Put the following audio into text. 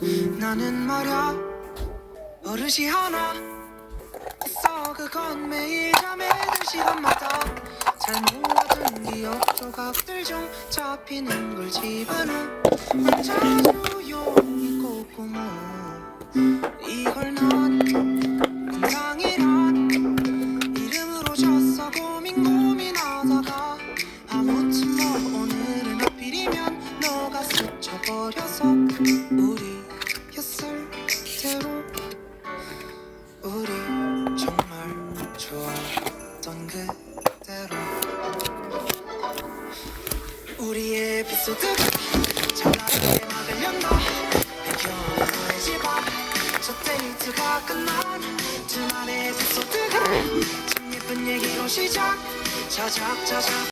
나는 말야 버릇이 하나 있어. 그건 매일 잠에 들 시간마다 잘 모아둔 기억 조각들 중 잡히는 걸 집어넣어 혼자 조용히 꼼꼼해 이걸 난 건강이란 이름으로 졌어. 고민 고민하다가 아무튼 뭐 오늘은 하필이면 너가 스쳐버려서 우리 그대로 우리의 에피소드가 찬란하게 막을 연다. 배경의 집앞저 데이트가 끝난 둘만의 에피소드가 참 예쁜 얘기로 시작. 자작 자작